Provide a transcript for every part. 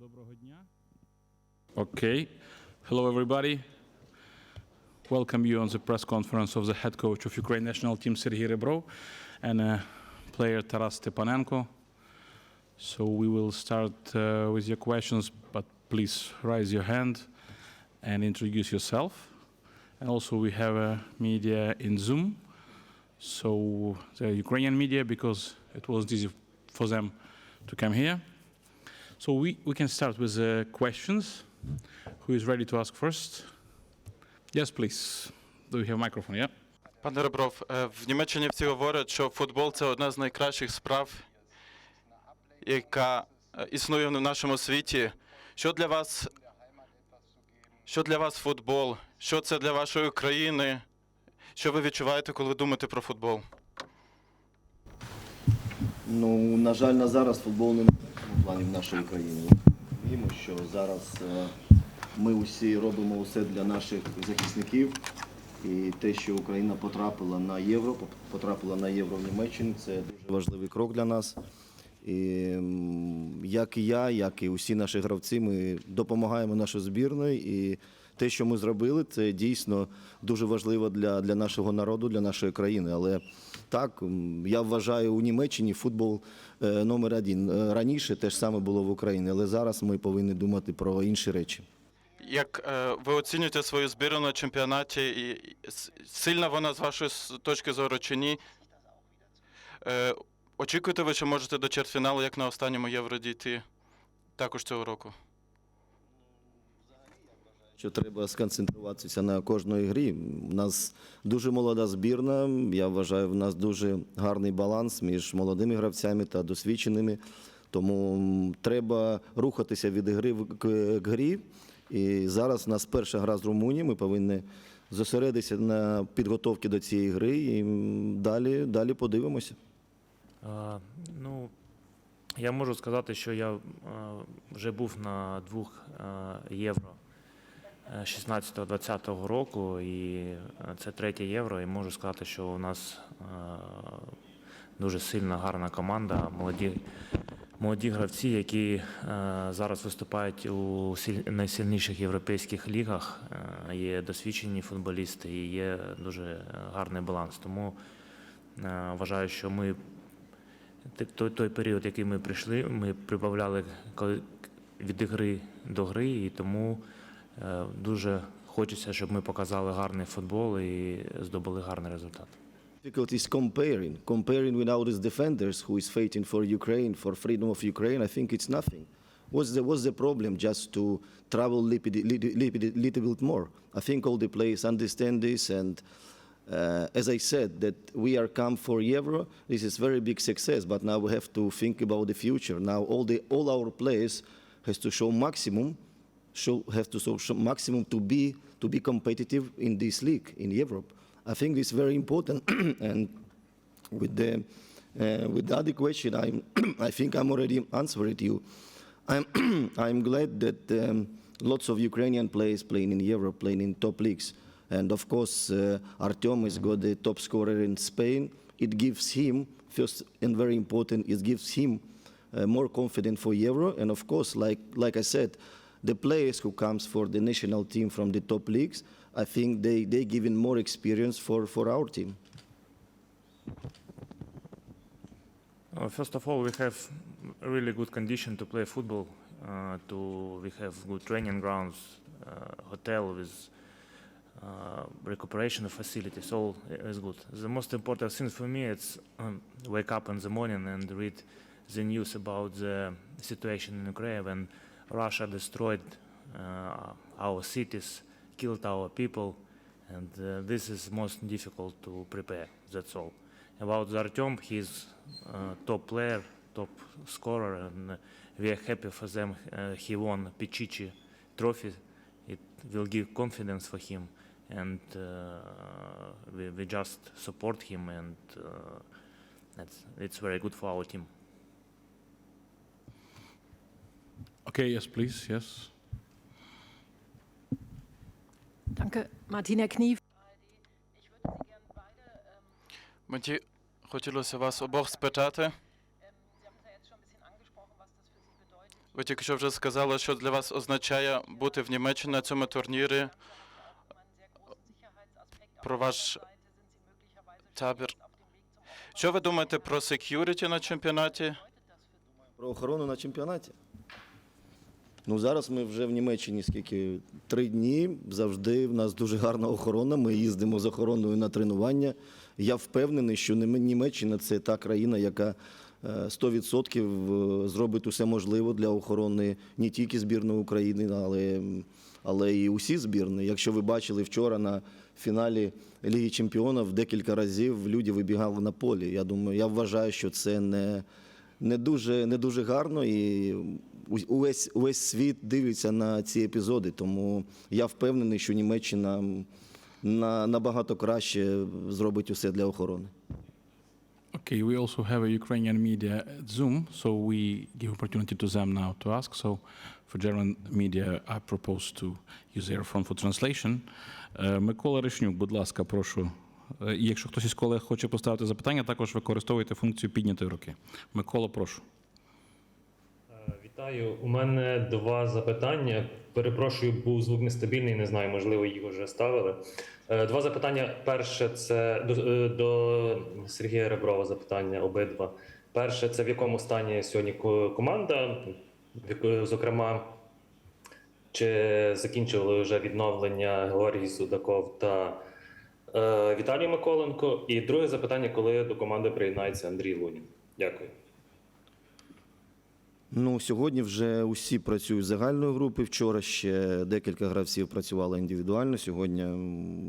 Доброго дня. Okay. Hello, everybody. Welcome you on the press conference of the head coach of Ukraine national team, Sergei Rebro, and uh, player Taras Stepanenko. So we will start uh, with your questions, but please raise your hand and introduce yourself. And also we have uh, media in Zoom. So the Ukrainian media, because it wasn't easy for them to come here. So we, we can start with uh, questions. Who is ready to ask first? Yes, please. Do you have microphone? Yeah. Пане Ребров, в Німеччині всі говорять, що футбол це одна з найкращих справ, яка існує в нашому світі. Що для вас, що для вас футбол? Що це для вашої країни? Що ви відчуваєте, коли ви думаєте про футбол? Ну, на жаль, на зараз футбол не в плані в нашої країни. Віємо, що зараз е, ми усі робимо усе для наших захисників. І те, що Україна потрапила на євро, потрапила на євро в Німеччині, це дуже важливий крок для нас. І як і я, як і усі наші гравці, ми допомагаємо нашій збірної. І те, що ми зробили, це дійсно дуже важливо для, для нашого народу, для нашої країни. Але так, я вважаю, у Німеччині футбол е, номер один. Е, Раніше те ж саме було в Україні, але зараз ми повинні думати про інші речі. Як е, ви оцінюєте свою збірну на чемпіонаті? І сильна вона з вашої точки зору чи ні? Очікуєте ви, що можете до чвертьфіналу, як на останньому євро дійти також цього року? Що треба сконцентруватися на кожної грі. У нас дуже молода збірна. Я вважаю, в нас дуже гарний баланс між молодими гравцями та досвідченими. Тому треба рухатися від гри к, грі. І зараз у нас перша гра з Румунією. Ми повинні зосередитися на підготовці до цієї гри і далі, далі подивимося. А, ну, я можу сказати, що я а, вже був на двох євро 16-20 року, і е, це третє євро. І можу сказати, що у нас дуже сильна, гарна команда, молоді, молоді гравці, які зараз виступають у найсильніших європейських лігах. Є досвідчені футболісти і є дуже гарний баланс. Тому вважаю, що ми той, той період, який ми прийшли, ми прибавляли від гри до гри, і тому е, дуже хочеться, щоб ми показали гарний футбол і здобули гарний результат. difficult is comparing. Comparing with our defenders who is fighting for Ukraine, for freedom of Ukraine, I think it's nothing. What's the, what's the problem just to travel a little, bit- little, little, little bit more? I think all the players understand this and uh, as I said, that we are come for Euro. This is very big success, but now we have to think about the future. Now all the all our players has to show maximum, show have to show, maximum to be to be competitive in this league in Europe. I think it's very important. and with the uh, with the other question, I'm I think I'm already answered you. I'm I'm glad that um, lots of Ukrainian players playing in Europe, playing in top leagues, and of course uh, Artyom is got the top scorer in Spain. It gives him first and very important. It gives him uh, more confident for Euro, and of course, like like I said, the players who comes for the national team from the top leagues, I think they they given more experience for for our team. Uh, First of all, we have really good condition to play football. Uh, to we have good training grounds, uh, hotel with uh, recuperation facilities. All is good. The most important thing for me is um, wake up in the morning and read the news about the situation in Ukraine Russia destroyed uh, our cities, killed our people, and uh, this is most difficult to prepare. That's all. About the he's uh, top player, top scorer, and we are happy for them. He won Pichichi trophy. It will give confidence for him, and we, we just support him, and that's, it's very good for our team. Okay, yes, please. Yes. Danke, Martina Knie. Мені хотілося вас обох спитати. Ви тільки що вже сказали, що для вас означає бути в Німеччині на цьому турнірі. Про ваш табір. Що ви думаєте про сек'юріті на чемпіонаті? Про охорону на чемпіонаті. Ну, зараз ми вже в Німеччині скільки три дні. Завжди в нас дуже гарна охорона. Ми їздимо з охороною на тренування. Я впевнений, що Нім- Німеччина це та країна, яка е, 100% зробить усе можливе для охорони не тільки збірної України, але, але і усі збірні. Якщо ви бачили вчора на фіналі Ліги Чемпіонів, декілька разів люди вибігали на полі. Я думаю, я вважаю, що це не не дуже, не дуже гарно, і увесь, увесь світ дивиться на ці епізоди. Тому я впевнений, що Німеччина на, набагато краще зробить усе для охорони. Okay, we also have a Ukrainian media at Zoom, so we give opportunity to them now to ask. So for German media, I propose to use earphone for translation. Е, Микола Решнюк, будь ласка, прошу. Е, І якщо хтось із колег хоче поставити запитання, також використовуйте функцію піднятої руки. Микола, прошу. Вітаю. У мене два запитання. Перепрошую, був звук нестабільний, не знаю, можливо, їх вже ставили. Е, Два запитання. Перше це до, е, до Сергія Реброва запитання обидва. Перше, це в якому стані сьогодні команда, зокрема, чи закінчили вже відновлення Георгій Судаков та е, Віталій Миколенко? І друге запитання, коли до команди приєднається Андрій Лунін? Дякую. Ну, сьогодні вже усі працюють загальної групи. Вчора ще декілька гравців працювали індивідуально. Сьогодні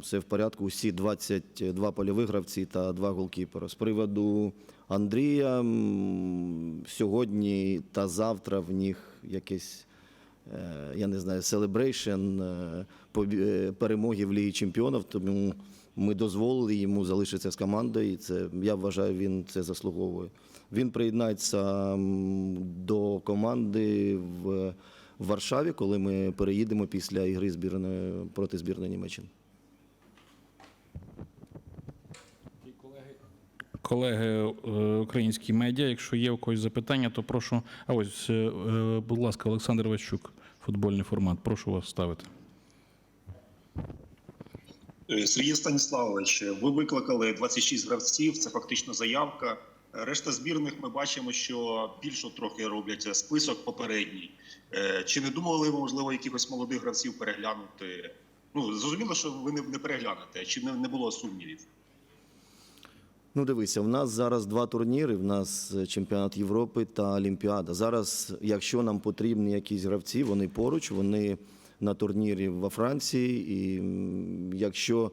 все в порядку. Усі 22 польових гравці та два голкіпера. З приводу Андрія сьогодні та завтра в них якесь. е, Я не знаю, селебрейшн перемоги в Лігі Чемпіонів, тому ми дозволили йому залишитися з командою, і це я вважаю, він це заслуговує. Він приєднається до команди в Варшаві, коли ми переїдемо після ігри збірної проти збірної Німеччини. Колеги е, українські медіа, якщо є у когось запитання, то прошу. А ось, е, е, будь ласка, Олександр Ващук, футбольний формат. Прошу вас ставити. Е, Сергій Станіславович, ви викликали 26 гравців, це фактично заявка. Е, Решта збірних ми бачимо, що більше трохи роблять список попередній. Е, Чи не думали ви, можливо, якихось молодих гравців переглянути? Ну, зрозуміло, що ви не не переглянете, чи не, було сумнівів? Ну, дивися, в нас зараз два турніри. В нас чемпіонат Європи та Олімпіада. Зараз, якщо нам потрібні якісь гравці, вони поруч, вони на турнірі во Франції. І якщо,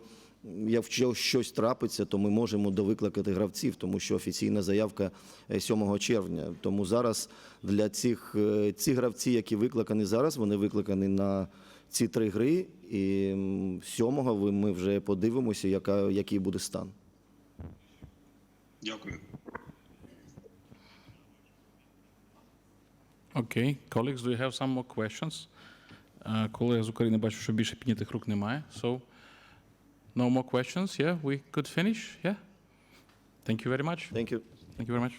якщо щось трапиться, то ми можемо довикликати гравців, тому що офіційна заявка е, 7 червня. Тому зараз для цих е, ці гравці, які викликані зараз, вони викликані на ці три гри. І м, 7-го ми вже подивимося, яка, який буде стан. Дякую. Окей, colleagues, do you have some more questions? Е, Колеги з України бачу, що більше піднятих рук немає. So, no more questions? Yeah, we could finish? Yeah? Thank you very much. Thank you. Thank you very much.